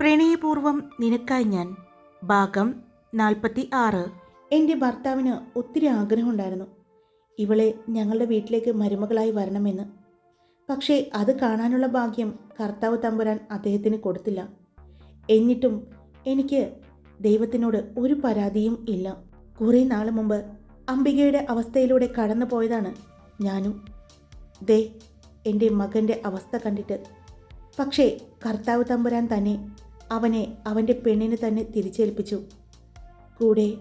പ്രണയപൂർവം നിനക്കായി ഞാൻ ഭാഗം നാൽപ്പത്തി ആറ് എന്റെ ഭർത്താവിന് ഒത്തിരി ആഗ്രഹമുണ്ടായിരുന്നു. ഇവളെ ഞങ്ങളുടെ വീട്ടിലേക്ക് മരുമകളായി വരണമെന്ന്. പക്ഷേ അത് കാണാനുള്ള ഭാഗ്യം കർത്താവ് തമ്പുരാൻ അദ്ദേഹത്തിന് കൊടുത്തില്ല. എന്നിട്ടും എനിക്ക് ദൈവത്തിനോട് ഒരു പരാതിയും ഇല്ല. കുറേ നാൾ മുമ്പ് അംബികയുടെ അവസ്ഥയിലൂടെ കടന്നു പോയതാണ് ഞാനും. ദേ എന്റെ മകന്റെ അവസ്ഥ കണ്ടിട്ട്. പക്ഷേ കർത്താവ് തമ്പുരാൻ തന്നെ അവനെ അവന്റെ പെണ്ണിന് തന്നെ തിരിച്ചേൽപ്പിച്ചു. കൂടെ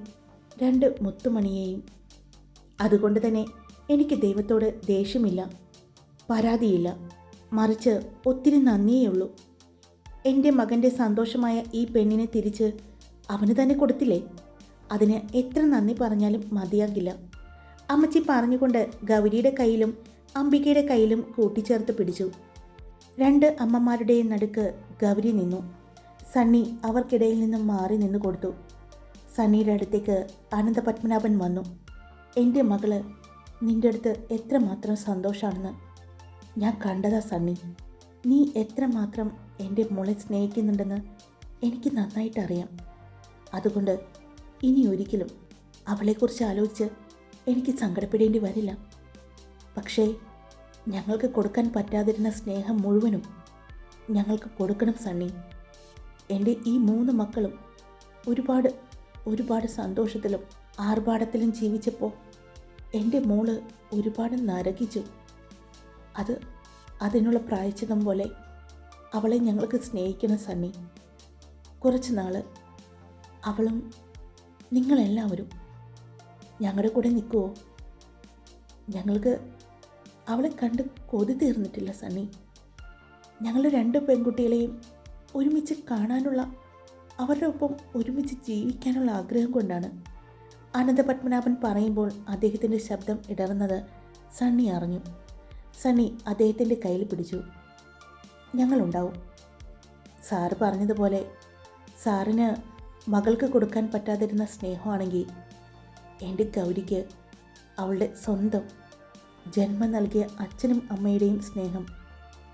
രണ്ട് മുത്തുമണിയെയും. അതുകൊണ്ട് തന്നെ എനിക്ക് ദൈവത്തോട് ദേഷ്യമില്ല പരാതിയില്ല. മറിച്ച് ഒത്തിരി നന്ദിയേ എന്റെ മകന്റെ സന്തോഷമായ ഈ പെണ്ണിനെ തിരിച്ച് അവന് തന്നെ കൊടുത്തില്ലേ? അതിന് എത്ര നന്ദി പറഞ്ഞാലും മതിയാകില്ല. അമ്മച്ചി പറഞ്ഞുകൊണ്ട് ഗൗരിയുടെ കയ്യിലും അംബികയുടെ കയ്യിലും കൂട്ടിച്ചേർത്ത് പിടിച്ചു. രണ്ട് അമ്മമാരുടെയും നടുക്ക് ഗൗരി നിന്നു. സണ്ണി അവർക്കിടയിൽ നിന്നും മാറി നിന്ന് കൊടുത്തു. സണ്ണിയുടെ അടുത്തേക്ക് അനന്തപത്മനാഭൻ വന്നു. എന്റെ മകൾ നിന്റെ അടുത്ത് എത്രമാത്രം സന്തോഷമാണെന്ന് ഞാൻ കണ്ടതാ സണ്ണി. നീ എത്രമാത്രം എന്റെ മോളെ സ്നേഹിക്കുന്നുണ്ടെന്ന് എനിക്ക് നന്നായിട്ട് അറിയാം അതുകൊണ്ട് ഇനി ഒരിക്കലും അവളെക്കുറിച്ച് ആലോചിച്ച് എനിക്ക് സങ്കടപ്പെടേണ്ടി വരില്ല. പക്ഷേ ഞങ്ങൾക്ക് കൊടുക്കാൻ പറ്റാതിരുന്ന സ്നേഹം മുഴുവനും ഞങ്ങൾക്ക് കൊടുക്കണം സണ്ണി. എന്റെ ഈ മൂന്ന് മക്കളും ഒരുപാട് ഒരുപാട് സന്തോഷത്തിലും ആർഭാടത്തിലും ജീവിച്ചപ്പോൾ എന്റെ മോൾ ഒരുപാട് നരകിച്ചു. അത് അതിനുള്ള പ്രായച്ചിതം പോലെ അവളെ ഞങ്ങൾക്ക് സ്നേഹിക്കുന്ന സണ്ണി. കുറച്ച് നാൾ അവളും നിങ്ങളെല്ലാവരും ഞങ്ങളുടെ കൂടെ നിൽക്കുമോ ഞങ്ങൾക്ക് അവളെ കണ്ട് കൊതി തീർന്നിട്ടില്ല സണ്ണി. ഞങ്ങൾ രണ്ട് പെൺകുട്ടികളെയും ഒരുമിച്ച് കാണാനുള്ള അവരുടെ ഒപ്പം ഒരുമിച്ച് ജീവിക്കാനുള്ള ആഗ്രഹം കൊണ്ടാണ്. അനന്തപത്മനാഭൻ പറയുമ്പോൾ അദ്ദേഹത്തിന്റെ ശബ്ദം ഇടറുന്നത് സണ്ണി അറിഞ്ഞു. സണ്ണി അദ്ദേഹത്തിന്റെ കയ്യിൽ പിടിച്ചു. ഞങ്ങളുണ്ടാവും. സാറ് പറഞ്ഞതുപോലെ സാറിന് മകൾക്ക് കൊടുക്കാൻ പറ്റാതിരുന്ന സ്നേഹമാണെങ്കിൽ എന്റെ ഗൗരിക്ക് അവളുടെ സ്വന്തം ജന്മം നൽകിയ അച്ഛനും അമ്മയുടെയും സ്നേഹം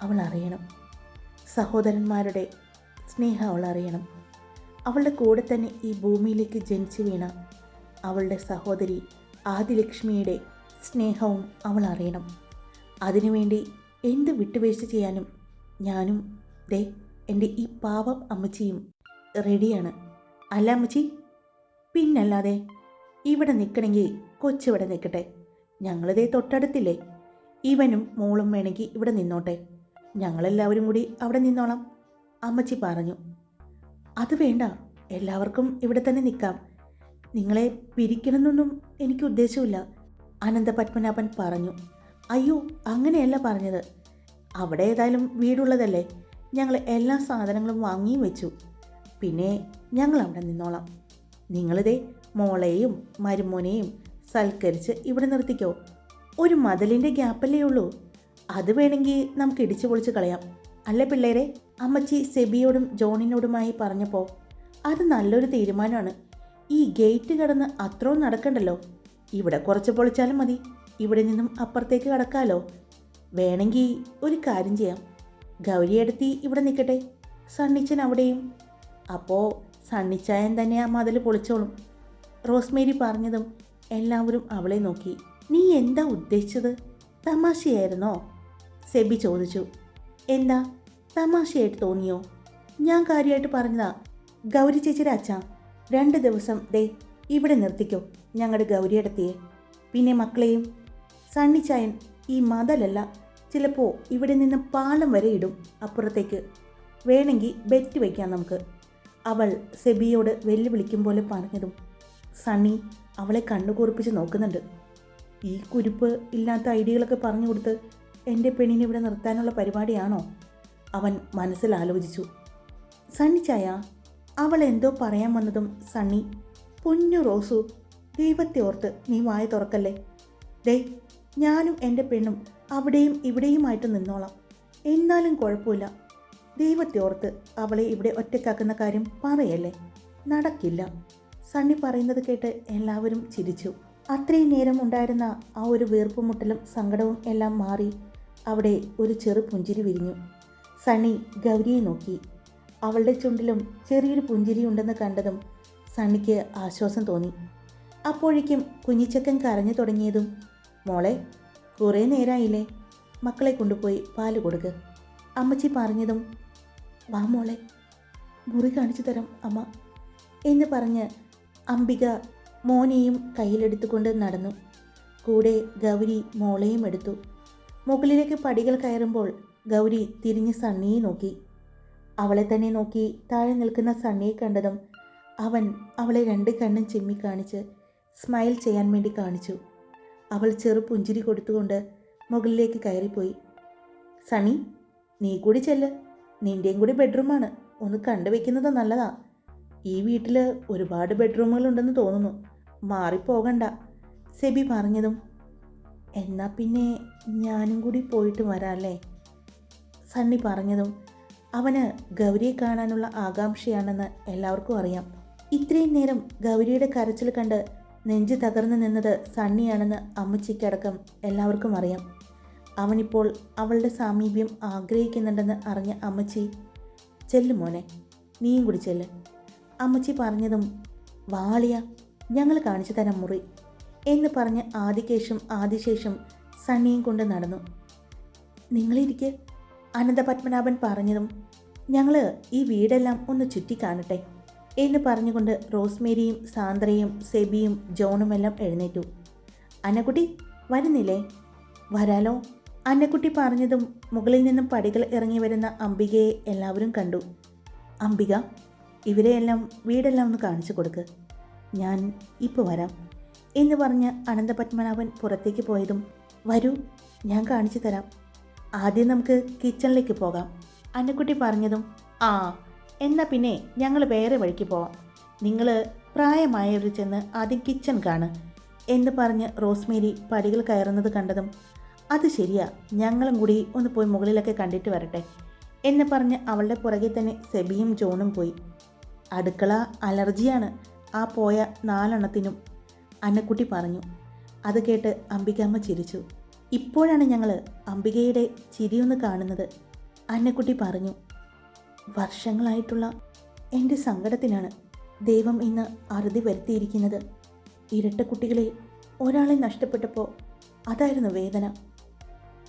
അവൾ അറിയണം. സഹോദരന്മാരുടെ സ്നേഹം അവൾ അറിയണം അവളുടെ കൂടെ തന്നെ ഈ ഭൂമിയിലേക്ക് ജനിച്ചു വീണ അവളുടെ സഹോദരി ആദിലക്ഷ്മിയുടെ സ്നേഹവും അവൾ അറിയണം. അതിനുവേണ്ടി എന്ത് വിട്ടുവീഴ്ച ചെയ്യാനും ഞാനും ദേ എന്റെ ഈ പാവം അമ്മച്ചിയും റെഡിയാണ്. അല്ല അമ്മച്ചി? പിന്നല്ലാതെ ഇവിടെ നിൽക്കണമെങ്കിൽ കൊച്ചിവിടെ നിൽക്കട്ടെ. ഞങ്ങളിതേ തൊട്ടടുത്തില്ലേ? ഇവനും മോളും വേണമെങ്കിൽ ഇവിടെ നിന്നോട്ടെ. ഞങ്ങളെല്ലാവരും കൂടി അവിടെ നിന്നോളാം. അമ്മച്ചി പറഞ്ഞു. അത് വേണ്ട. എല്ലാവർക്കും ഇവിടെ തന്നെ നിൽക്കാം. നിങ്ങളെ പിരിക്കണമെന്നൊന്നും എനിക്ക് ഉദ്ദേശമില്ല അനന്തപത്മനാഭൻ പറഞ്ഞു. അയ്യോ അങ്ങനെയല്ല പറഞ്ഞത്. അവിടെ ഏതായാലും വീടുള്ളതല്ലേ. ഞങ്ങൾ എല്ലാ സാധനങ്ങളും വാങ്ങിയും വെച്ചു. പിന്നെ ഞങ്ങൾ അവിടെ നിന്നോളാം. നിങ്ങളിതേ മോളെയും മരുമോനെയും സൽക്കരിച്ച് ഇവിടെ നിർത്തിക്കോ. ഒരു മതിലിന്റെ ഗ്യാപ്പല്ലേ ഉള്ളൂ. അത് വേണമെങ്കിൽ നമുക്ക് ഇടിച്ചു പൊളിച്ച് കളയാം. അല്ലേ പിള്ളേരെ? അമ്മച്ചി സെബിയോടും ജോണിനോടുമായി പറഞ്ഞപ്പോൾ അത് നല്ലൊരു തീരുമാനമാണ്. ഈ ഗേറ്റ് കടന്ന് അത്രയും നടക്കണ്ടല്ലോ. ഇവിടെ കുറച്ച് പൊളിച്ചാലും മതി. ഇവിടെ നിന്നും അപ്പുറത്തേക്ക് കടക്കാലോ. വേണമെങ്കിൽ ഒരു കാര്യം ചെയ്യാം. ഗൗരിയെടുത്തി ഇവിടെ നിൽക്കട്ടെ സണ്ണിച്ചൻ അവിടെയും. അപ്പോൾ സണ്ണിച്ചായൻ തന്നെ ആ മതിൽ പൊളിച്ചോളും. റോസ്മേരി പറഞ്ഞതും എല്ലാവരും അവളെ നോക്കി. നീ എന്താ ഉദ്ദേശിച്ചത്? തമാശയായിരുന്നോ? സെബി ചോദിച്ചു. എന്താ? തമാശയായിട്ട് തോന്നിയോ? ഞാൻ കാര്യമായിട്ട് പറഞ്ഞതാ ഗൗരി ചേച്ചിയുടെ അച്ഛ. രണ്ട് ദിവസം ദേ ഇവിടെ നിർത്തിക്കോ ഞങ്ങളുടെ ഗൗരിയടത്തിയെ. പിന്നെ മക്കളെയും. സണ്ണിച്ചായൻ ഈ മതലല്ല ചിലപ്പോൾ ഇവിടെ നിന്ന് പാലം വരെ ഇടും അപ്പുറത്തേക്ക്. വേണമെങ്കിൽ ബെറ്റ് വയ്ക്കാം നമുക്ക്. അവൾ സെബിയോട് വെല്ലുവിളിക്കും പോലെ പറഞ്ഞതും സണ്ണി അവളെ കണ്ണുകൂർപ്പിച്ച് നോക്കുന്നുണ്ട്. ഈ കുരുപ്പ് ഇല്ലാത്ത ഐഡിയകളൊക്കെ പറഞ്ഞു കൊടുത്ത് എന്റെ പെണ്ണിനെ ഇവിടെ നിർത്താനുള്ള പരിപാടിയാണോ? അവൻ മനസ്സിൽ ആലോചിച്ചു സണ്ണി ചായ അവൾ എന്തോ പറയാൻ വന്നതും സണ്ണി പൊന്നു റോസു ദൈവത്തെ ഓർത്ത് നീ വായ തുറക്കല്ലേ? ദേ ഞാനും എന്റെ പെണ്ണും അവിടെയും ഇവിടെയുമായിട്ട് നിന്നോളാം. എന്നാലും കുഴപ്പമില്ല. ദൈവത്തെ ഓർത്ത് അവളെ ഇവിടെ ഒറ്റക്കാക്കുന്ന കാര്യം പറയല്ലേ? നടക്കില്ല. സണ്ണി പറയുന്നത് കേട്ട് എല്ലാവരും ചിരിച്ചു. അത്രയും നേരം ഉണ്ടായിരുന്ന ആ ഒരു വീർപ്പുമുട്ടലും സങ്കടവും എല്ലാം മാറി. അവിടെ ഒരു ചെറു പുഞ്ചിരി വിരിഞ്ഞു. സണ്ണി ഗൗരിയെ നോക്കി. അവളുടെ ചുണ്ടിലും ചെറിയൊരു പുഞ്ചിരി ഉണ്ടെന്ന് കണ്ടതും സണ്ണിക്ക് ആശ്വാസം തോന്നി. അപ്പോഴേക്കും കുഞ്ഞിച്ചക്കൻ കരഞ്ഞു തുടങ്ങിയതും മോളെ കുറേ നേരമായില്ലേ മക്കളെ കൊണ്ടുപോയി പാൽ കൊടുക്ക്. അമ്മച്ചി പറഞ്ഞതും വാ മോളെ മുറി കാണിച്ചു തരാം അമ്മ എന്ന് പറഞ്ഞ് അംബിക മോനെയും കയ്യിലെടുത്തുകൊണ്ട് നടന്നു. കൂടെ ഗൗരി മോളെയും എടുത്തു. മുകളിലേക്ക് പടികൾ കയറുമ്പോൾ ഗൗരി തിരിഞ്ഞ് സണ്ണിയെ നോക്കി. അവളെ തന്നെ നോക്കി താഴെ നിൽക്കുന്ന സണ്ണിയെ കണ്ടതും അവൻ അവളെ രണ്ട് കണ്ണും ചിമ്മി കാണിച്ച് സ്മൈൽ ചെയ്യാൻ വേണ്ടി കാണിച്ചു. അവൾ ചെറു പുഞ്ചിരി കൊടുത്തുകൊണ്ട് മുകളിലേക്ക് കയറിപ്പോയി. സണി നീ കൂടി ചെല്ല്. നിന്റെയും കൂടി ബെഡ്റൂമാണ്. ഒന്ന് കണ്ടുവെക്കുന്നത് നല്ലതാ. ഈ വീട്ടിൽ ഒരുപാട് ബെഡ്റൂമുകളുണ്ടെന്ന് തോന്നുന്നു. മാറിപ്പോകണ്ട സെബി പറഞ്ഞതും. എന്നാൽ പിന്നെ ഞാനും കൂടി പോയിട്ട് വരാല്ലേ സണ്ണി പറഞ്ഞതും അവന് ഗൗരിയെ കാണാനുള്ള ആകാംക്ഷയാണെന്ന് എല്ലാവർക്കും അറിയാം. ഇത്രയും നേരം ഗൗരിയുടെ കരച്ചിൽ കണ്ട് നെഞ്ച് തകർന്നു നിന്നത് സണ്ണിയാണെന്ന് അമ്മച്ചിക്കടക്കം എല്ലാവർക്കും അറിയാം. അവനിപ്പോൾ അവളുടെ സാമീപ്യം ആഗ്രഹിക്കുന്നുണ്ടെന്ന് അറിഞ്ഞ അമ്മച്ചി ചെല്ലു മോനെ നീയും കൂടി ചെല്ല്. അമ്മച്ചി പറഞ്ഞതും വാളിയ ഞങ്ങൾ കാണിച്ചു തരാം മുറി എന്ന് പറഞ്ഞ് ആദികേശും ആദിശേഷും സണ്ണിയും കൊണ്ട് നടന്നു. നിങ്ങളിരിക്കെ അനന്തപത്മനാഭൻ പറഞ്ഞതും ഞങ്ങൾ ഈ വീടെല്ലാം ഒന്ന് ചുറ്റിക്കാണട്ടെ എന്ന് പറഞ്ഞുകൊണ്ട് റോസ്മേരിയും സാന്ദ്രയും സെബിയും ജോണുമെല്ലാം എഴുന്നേറ്റു. അന്നക്കുട്ടി വരുന്നില്ലേ? വരാലോ? അന്നക്കുട്ടി പറഞ്ഞതും മുകളിൽ നിന്നും പടികൾ ഇറങ്ങി വരുന്ന അംബികയെ എല്ലാവരും കണ്ടു. അംബിക ഇവരെയെല്ലാം വീടെല്ലാം ഒന്ന് കാണിച്ചു കൊടുക്ക്. ഞാൻ ഇപ്പോൾ വരാം എന്ന് പറഞ്ഞ് അനന്തപത്മനാഭൻ പുറത്തേക്ക് പോയതും വരൂ ഞാൻ കാണിച്ചു തരാം. ആദ്യം നമുക്ക് കിച്ചണിലേക്ക് പോകാം. അന്നക്കുട്ടി പറഞ്ഞതും ആ എന്നാൽ പിന്നെ ഞങ്ങൾ വേറെ വഴിക്ക് പോവാം. നിങ്ങൾ പ്രായമായവർ ചെന്ന് ആദ്യം കിച്ചൺ കാണ് എന്ന് പറഞ്ഞ് റോസ്മേരി പടികൾ കയറുന്നത് കണ്ടതും അത് ശരിയാ ഞങ്ങളും കൂടി ഒന്ന് പോയി മുകളിലൊക്കെ കണ്ടിട്ട് വരട്ടെ എന്ന് പറഞ്ഞ് അവളുടെ പുറകെ തന്നെ സെബിയും ജോണും പോയി. അടുക്കള അലർജിയാണ് ആ പോയ നാലെണ്ണത്തിനും അന്നക്കുട്ടി പറഞ്ഞു. അത് കേട്ട് അംബികാമ്മ ചിരിച്ചു. ഇപ്പോഴാണ് ഞങ്ങൾ അംബികയുടെ ചിരിയൊന്ന് കാണുന്നത്. അന്നക്കുട്ടി പറഞ്ഞു വർഷങ്ങളായിട്ടുള്ള എന്റെ സങ്കടത്തിനാണ് ദൈവം ഇന്ന് അറുതി വരുത്തിയിരിക്കുന്നത്. ഇരട്ട കുട്ടികളെ ഒരാളെ നഷ്ടപ്പെട്ടപ്പോൾ അതായിരുന്നു വേദന.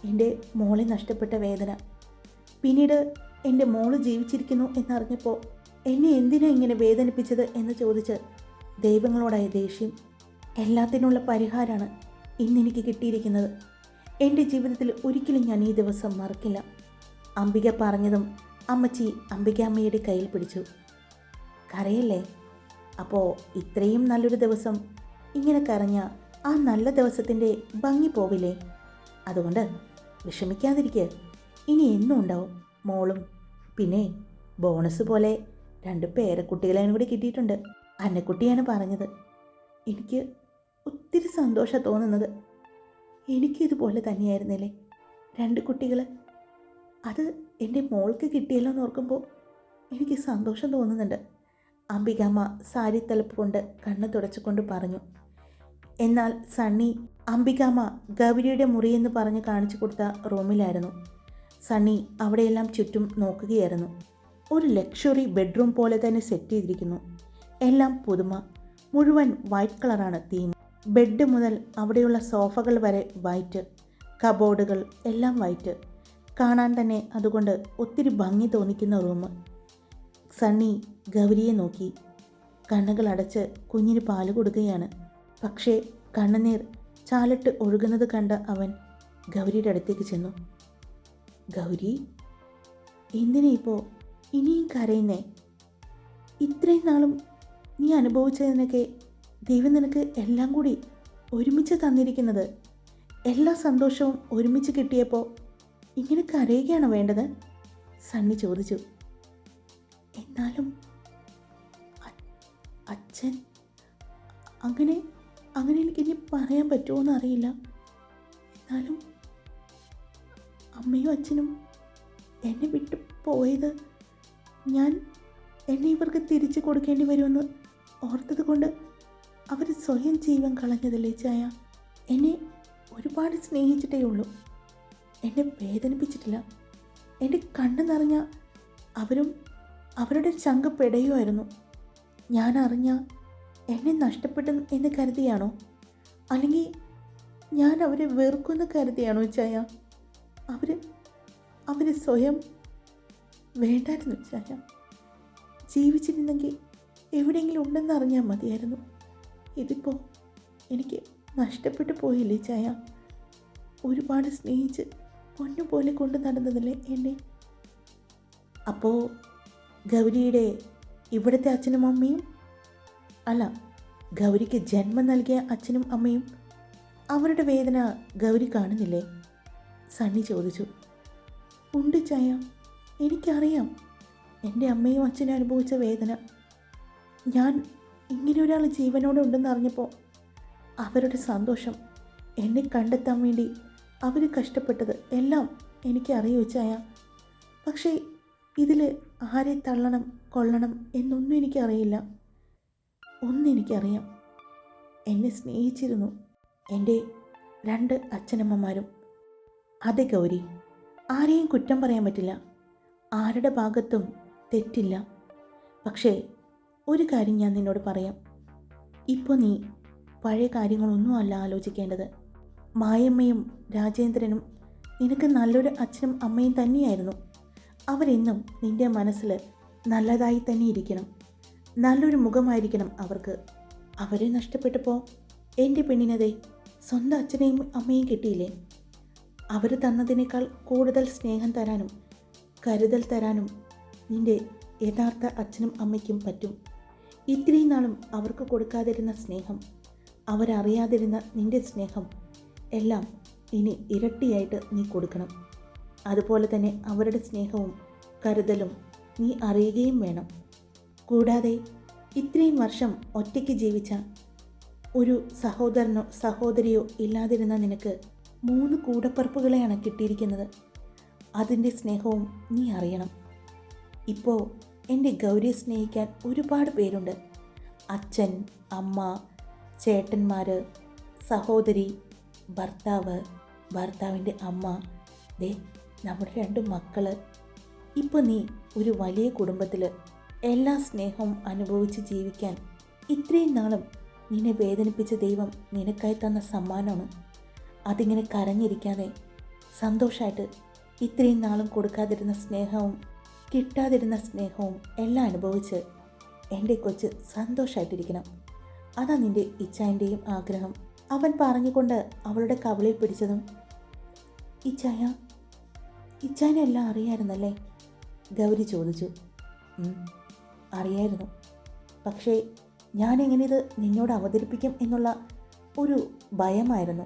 എന്റെ മോളെ നഷ്ടപ്പെട്ട വേദന. പിന്നീട് എന്റെ മോൾ ജീവിച്ചിരിക്കുന്നു എന്നറിഞ്ഞപ്പോൾ എന്നെ എന്തിനാ ഇങ്ങനെ വേദനിപ്പിച്ചത് എന്ന് ചോദിച്ച് ദൈവങ്ങളോടായ ദേഷ്യം എല്ലാത്തിനുള്ള പരിഹാരമാണ് ഇന്നെനിക്ക് കിട്ടിയിരിക്കുന്നത്. എന്റെ ജീവിതത്തിൽ ഒരിക്കലും ഞാൻ ഈ ദിവസം മറക്കില്ല. അംബിക പറഞ്ഞതും അമ്മച്ചി അംബികാമ്മയുടെ കയ്യിൽ പിടിച്ചു. കരയല്ലേ? അപ്പോൾ ഇത്രയും നല്ലൊരു ദിവസം ഇങ്ങനെ കരഞ്ഞ ആ നല്ല ദിവസത്തിന്റെ ഭംഗി പോവില്ലേ? അതുകൊണ്ട് വിഷമിക്കാതിരിക്കുക ഇനി എന്നും ഉണ്ടാവും മോളും. പിന്നെ ബോണസ് പോലെ രണ്ട് പേരക്കുട്ടികളെയും കൂടി കിട്ടിയിട്ടുണ്ട്. അന്നക്കുട്ടിയാണ് പറഞ്ഞത്. എനിക്ക് ഒത്തിരി സന്തോഷം തോന്നുന്നത്. എനിക്കിതുപോലെ തന്നെയായിരുന്നില്ലേ? രണ്ട് കുട്ടികൾ അത് എന്റെ മോൾക്ക് കിട്ടിയല്ലോ എന്ന് ഓർക്കുമ്പോൾ എനിക്ക് സന്തോഷം തോന്നുന്നുണ്ട്. അംബികാമ്മ സാരി തലപ്പ് കൊണ്ട് കണ്ണ് തുടച്ചുകൊണ്ട് പറഞ്ഞു. എന്നാൽ സണ്ണി അംബികാമ്മ ഗൗരിയുടെ മുറിയെന്ന് പറഞ്ഞ് കാണിച്ചു കൊടുത്ത റൂമിലായിരുന്നു. സണ്ണി അവിടെയെല്ലാം ചുറ്റും നോക്കുകയായിരുന്നു. ഒരു ലക്ഷറി ബെഡ്റൂം പോലെ തന്നെ സെറ്റ് ചെയ്തിരിക്കുന്നു. എല്ലാം പുതുമ. മുഴുവൻ വൈറ്റ് കളറാണ് തീം. ബെഡ് മുതൽ അവിടെയുള്ള സോഫകൾ വരെ വൈറ്റ്. കബോർഡുകൾ എല്ലാം വൈറ്റ്. കാണാൻ തന്നെ അതുകൊണ്ട് ഒത്തിരി ഭംഗി തോന്നിക്കുന്ന റൂം. സണ്ണി ഗൗരിയെ നോക്കി. കണ്ണുകൾ അടച്ച് കുഞ്ഞിന് പാൽ കൊടുക്കുകയാണ്. പക്ഷേ കണ്ണുനീർ ചാലിട്ട് ഒഴുകുന്നത് കണ്ട അവൻ ഗൗരിയുടെ അടുത്തേക്ക് ചെന്നു. ഗൗരി എന്തിനാ ഇപ്പോൾ ഇനിയും കരയുന്നേ? ഇത്രയും നാളും നീ അനുഭവിച്ചതിനൊക്കെ ദൈവം നിനക്ക് എല്ലാം കൂടി ഒരുമിച്ച് തന്നിരിക്കുന്നത്. എല്ലാ സന്തോഷവും ഒരുമിച്ച് കിട്ടിയപ്പോൾ ഇങ്ങനെ കരയുകയാണ് വേണ്ടത്? സണ്ണി ചോദിച്ചു. എന്നാലും അച്ഛൻ അങ്ങനെ അങ്ങനെ എനിക്കിനി പറയാൻ പറ്റുമോ എന്നറിയില്ല. എന്നാലും അമ്മയും അച്ഛനും എന്നെ വിട്ടു പോയത് ഞാൻ എന്നെ ഇവർക്ക് തിരിച്ചു കൊടുക്കേണ്ടി വരുമെന്ന് ഓർത്തത് കൊണ്ട് അവർ സ്വയം ജീവൻ കളഞ്ഞതല്ലേ ചായ? എന്നെ ഒരുപാട് സ്നേഹിച്ചിട്ടേ ഉള്ളൂ. എന്നെ വേദനിപ്പിച്ചിട്ടില്ല. എന്റെ കണ്ണ് നിറഞ്ഞ അവരും അവരുടെ ചങ്ക് പെടയുമായിരുന്നു. ഞാൻ അറിഞ്ഞ എന്നെ നഷ്ടപ്പെട്ടു എന്ന് കരുതിയാണോ? അല്ലെങ്കിൽ ഞാൻ അവരെ വെറുക്കുമെന്ന് കരുതിയാണോ ചായ? അവർ അവർ സ്വയം വേണ്ടായിരുന്നു ചായ. ജീവിച്ചിരുന്നെങ്കിൽ എവിടെയെങ്കിലും ഉണ്ടെന്ന് അറിഞ്ഞാൽ മതിയായിരുന്നു. ഇതിപ്പോൾ എനിക്ക് നഷ്ടപ്പെട്ടു പോയില്ലേ ചായ? ഒരുപാട് സ്നേഹിച്ച് പൊന്നുപോലെ കൊണ്ടു നടന്നതല്ലേ എന്നെ? അപ്പോൾ ഗൗരിയുടെ ഇവിടുത്തെ അച്ഛനും അമ്മയും? അല്ല ഗൗരിക്ക് ജന്മം നൽകിയ അച്ഛനും അമ്മയും അവരുടെ വേദന ഗൗരി കാണുന്നില്ലേ? സണ്ണി ചോദിച്ചു. ഉണ്ട് ചായ എനിക്കറിയാം. എന്റെ അമ്മയും അച്ഛനും അനുഭവിച്ച വേദന. ഞാൻ ഇങ്ങനെ ഒരാൾ ജീവനോടെ ഉണ്ടെന്ന് അറിഞ്ഞപ്പോൾ അവരുടെ സന്തോഷം എന്നെ കണ്ടെത്താൻ വേണ്ടി അവർ കഷ്ടപ്പെട്ടത് എല്ലാം എനിക്ക് അറിയൂ ചായ? പക്ഷേ ഇതിൽ ആരെ തള്ളണം കൊള്ളണം എന്നൊന്നും എനിക്കറിയില്ല. ഒന്നെനിക്കറിയാം എന്നെ സ്നേഹിച്ചിരുന്നു എന്റെ രണ്ട് അച്ഛനമ്മമാരും. അതെ ഗൗരി ആരെയും കുറ്റം പറയാൻ പറ്റില്ല. ആരുടെ ഭാഗത്തും തെറ്റില്ല. പക്ഷേ ഒരു കാര്യം ഞാൻ നിന്നോട് പറയാം. ഇപ്പോൾ നീ പഴയ കാര്യങ്ങളൊന്നും അല്ല ആലോചിക്കേണ്ടത്. മായമ്മയും രാജേന്ദ്രനും നിനക്ക് നല്ലൊരു അച്ഛനും അമ്മയും തന്നെയായിരുന്നു. അവരെന്നും നിന്റെ മനസ്സിൽ നല്ലതായി തന്നെ ഇരിക്കണം. നല്ലൊരു മുഖമായിരിക്കണം അവർക്ക്. അവരെ നഷ്ടപ്പെട്ടപ്പോൾ എന്റെ പെണ്ണിനതെ സ്വന്തം അച്ഛനെയും അമ്മയും കിട്ടിയില്ലേ? അവർ തന്നതിനേക്കാൾ കൂടുതൽ സ്നേഹം തരാനും കരുതൽ തരാനും നിന്റെ യഥാർത്ഥ അച്ഛനും അമ്മയ്ക്കും പറ്റും. ഇത്രയും നാളും അവർക്ക് കൊടുക്കാതിരുന്ന സ്നേഹം അവരറിയാതിരുന്ന നിന്റെ സ്നേഹം എല്ലാം ഇനി ഇരട്ടിയായിട്ട് നീ കൊടുക്കണം. അതുപോലെ തന്നെ അവരുടെ സ്നേഹവും കരുതലും നീ അറിയുകയും വേണം. കൂടാതെ ഇത്രയും വർഷം ഒറ്റയ്ക്ക് ജീവിച്ച ഒരു സഹോദരനോ സഹോദരിയോ ഇല്ലാതിരുന്ന നിനക്ക് മൂന്ന് കൂടപ്പറപ്പുകളെയാണ് കിട്ടിയിരിക്കുന്നത്. അതിന്റെ സ്നേഹവും നീ അറിയണം. ഇപ്പോൾ എന്റെ ഗൗരിയെ സ്നേഹിക്കാൻ ഒരുപാട് പേരുണ്ട്. അച്ഛൻ അമ്മ ചേട്ടന്മാർ സഹോദരി ഭർത്താവ് ഭർത്താവിന്റെ അമ്മ. ദേ നമ്മുടെ രണ്ട് മക്കൾ ഇപ്പോൾ നീ ഒരു വലിയ കുടുംബത്തിൽ എല്ലാ സ്നേഹവും അനുഭവിച്ച് ജീവിക്കാൻ ഇത്രയും നാളും നിന്നെ വേദനിപ്പിച്ച ദൈവം നിനക്കായി തന്ന സമ്മാനമാണ്. അതിങ്ങനെ കരഞ്ഞിരിക്കാതെ സന്തോഷമായിട്ട് ഇത്രയും നാളും കൊടുക്കാതിരുന്ന സ്നേഹവും കിട്ടാതിരുന്ന സ്നേഹവും എല്ലാം അനുഭവിച്ച് എന്റെ കൊച്ച് സന്തോഷമായിട്ടിരിക്കണം അതാ നിന്റെ ഇച്ചായന്റെയും ആഗ്രഹം. അവൻ പറഞ്ഞുകൊണ്ട് അവളുടെ കവളിൽ പിടിച്ചതും ഇച്ചായ ഇച്ചായനെ എല്ലാം അറിയായിരുന്നല്ലേ? ഗൗരി ചോദിച്ചു. അറിയായിരുന്നു. പക്ഷേ ഞാനെങ്ങനെ ഇത് നിന്നോട് അവതരിപ്പിക്കും എന്നുള്ള ഒരു ഭയമായിരുന്നു.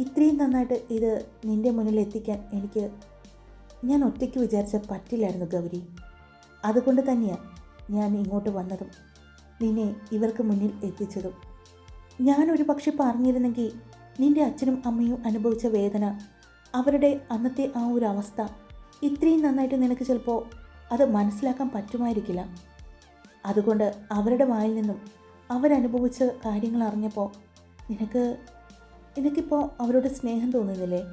ഇത്രയും നന്നായിട്ട് ഇത് നിന്റെ മുന്നിൽ എത്തിക്കാൻ എനിക്ക് ഞാൻ ഒറ്റയ്ക്ക് വിചാരിച്ച പറ്റില്ലായിരുന്നു ഗൗരി. അതുകൊണ്ട് തന്നെയാണ് ഞാൻ ഇങ്ങോട്ട് വന്നതും നിന്നെ ഇവർക്ക് മുന്നിൽ എത്തിച്ചതും. ഞാൻ ഒരു പക്ഷെ പറഞ്ഞിരുന്നെങ്കിൽ നിന്റെ അച്ഛനും അമ്മയും അനുഭവിച്ച വേദന അവരുടെ അന്നത്തെ ആ ഒരു അവസ്ഥ ഇത്രയും നന്നായിട്ട് നിനക്ക് ചിലപ്പോൾ അത് മനസ്സിലാക്കാൻ പറ്റുമായിരിക്കില്ല. അതുകൊണ്ട് അവരുടെ വായിൽ നിന്നും അവരനുഭവിച്ച കാര്യങ്ങൾ അറിഞ്ഞപ്പോൾ നിനക്ക് എനിക്കിപ്പോൾ അവരോട് സ്നേഹം തോന്നുന്നില്ലേ?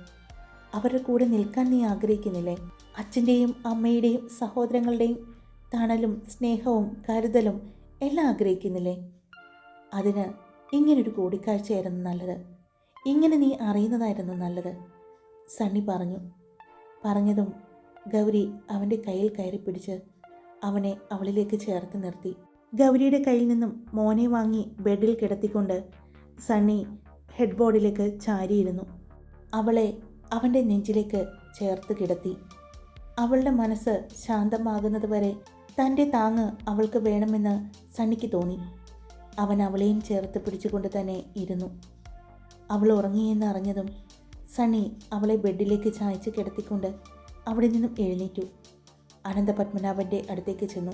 അവരുടെ കൂടെ നിൽക്കാൻ നീ ആഗ്രഹിക്കുന്നില്ലേ? അച്ഛന്റെയും അമ്മയുടെയും സഹോദരങ്ങളുടെയും തണലും സ്നേഹവും കരുതലും എല്ലാം ആഗ്രഹിക്കുന്നില്ലേ? അതിന് ഇങ്ങനൊരു കൂടിക്കാഴ്ചയായിരുന്നു നല്ലത്. ഇങ്ങനെ നീ അറിയുന്നതായിരുന്നു നല്ലത്. സണ്ണി പറഞ്ഞു. പറഞ്ഞതും ഗൗരി അവന്റെ കയ്യിൽ കയറി പിടിച്ച് അവനെ അവളിലേക്ക് ചേർത്ത് നിർത്തി. ഗൗരിയുടെ കയ്യിൽ നിന്നും മോനെ വാങ്ങി ബെഡിൽ കിടത്തിക്കൊണ്ട് സണ്ണി ഹെഡ്ബോർഡിലേക്ക് ചാരിയിരുന്നു. അവളെ അവന്റെ നെഞ്ചിലേക്ക് ചേർത്ത് കിടത്തി. അവളുടെ മനസ്സ് ശാന്തമാകുന്നതുവരെ തന്റെ താങ്ങ് അവൾക്ക് വേണമെന്ന് സണ്ണിക്ക് തോന്നി. അവൻ അവളെയും ചേർത്ത് പിടിച്ചുകൊണ്ട് തന്നെ ഇരുന്നു. അവൾ ഉറങ്ങിയെന്ന് അറിഞ്ഞതും സണ്ണി അവളെ ബെഡിലേക്ക് ചായച്ച് കിടത്തിക്കൊണ്ട് അവിടെ നിന്നും എഴുന്നേറ്റു. അനന്തപത്മനാഭന്റെ അടുത്തേക്ക് ചെന്നു.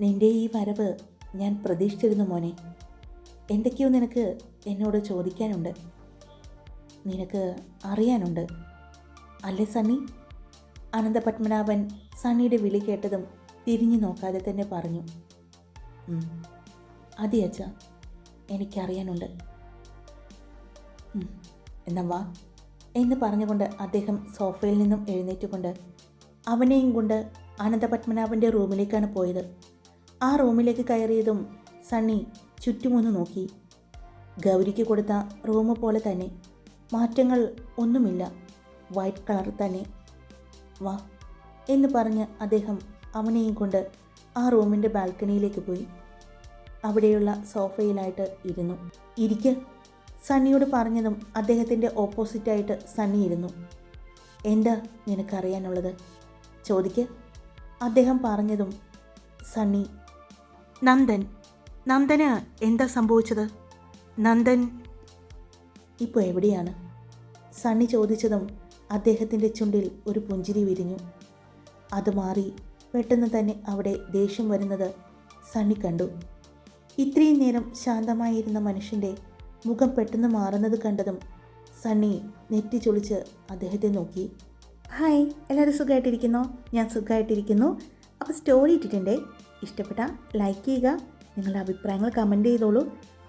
നിന്റെ ഈ വരവ് ഞാൻ പ്രതീക്ഷിച്ചിരുന്നു മോനെ. എന്തൊക്കെയോ നിനക്ക് എന്നോട് ചോദിക്കാനുണ്ട്. നിനക്ക് അറിയാനുണ്ട്. അല്ലേ സണ്ണി? അനന്തപത്മനാഭൻ സണ്ണിയുടെ വിളി കേട്ടതും തിരിഞ്ഞു നോക്കാതെ തന്നെ പറഞ്ഞു. "ഉം, അതെ അച്ഛ എനിക്കറിയാനുണ്ട്. "ഉം, എന്നാ വാ. എന്ന് പറഞ്ഞുകൊണ്ട് അദ്ദേഹം സോഫയിൽ നിന്നും എഴുന്നേറ്റുകൊണ്ട് അവനെയും കൊണ്ട് അനന്തപത്മനാഭന്റെ റൂമിലേക്കാണ് പോയത്. ആ റൂമിലേക്ക് കയറിയതും സണ്ണി ചുറ്റുമൊന്ന് നോക്കി. ഗൗരിക്ക് കൊടുത്ത റൂം പോലെ തന്നെ. മാറ്റങ്ങൾ ഒന്നുമില്ല. വൈറ്റ് കളർ തന്നെ. വാ എന്ന് പറഞ്ഞ് അദ്ദേഹം അവനെയും കൊണ്ട് ആ റൂമിന്റെ ബാൽക്കണിയിലേക്ക് പോയി. അവിടെയുള്ള സോഫയിലായിട്ട് ഇരുന്നു. ഇരിക്ക് സണ്ണിയോട് പറഞ്ഞതും അദ്ദേഹത്തിന്റെ ഓപ്പോസിറ്റായിട്ട് സണ്ണി ഇരുന്നു. എന്താ നിനക്കറിയാനുള്ളത്? ചോദിക്ക്. അദ്ദേഹം പറഞ്ഞതും സണ്ണി നന്ദൻ നന്ദന് എന്താ സംഭവിച്ചത്? നന്ദൻ ഇപ്പോൾ എവിടെയാണ്? സണ്ണി ചോദിച്ചതും അദ്ദേഹത്തിന്റെ ചുണ്ടിൽ ഒരു പുഞ്ചിരി വിരിഞ്ഞു. അത് മാറി പെട്ടെന്ന് തന്നെ അവിടെ ദേഷ്യം വരുന്നത് സണ്ണി കണ്ടു. ഇത്രയും നേരം ശാന്തമായിരുന്ന മനുഷ്യന്റെ മുഖം പെട്ടെന്ന് മാറുന്നത് കണ്ടതും സണ്ണി നെറ്റി ചൊളിച്ച് അദ്ദേഹത്തെ നോക്കി. ഹായ് എല്ലാവരും സുഖമായിട്ടിരിക്കുന്നോ? ഞാൻ സുഖമായിട്ടിരിക്കുന്നു. അപ്പോൾ സ്റ്റോറി ഇട്ടിട്ടുണ്ടേ. ഇഷ്ടപ്പെട്ട ലൈക്ക് ചെയ്യുക നിങ്ങളുടെ അഭിപ്രായങ്ങൾ കമന്റ് ചെയ്തോളൂ.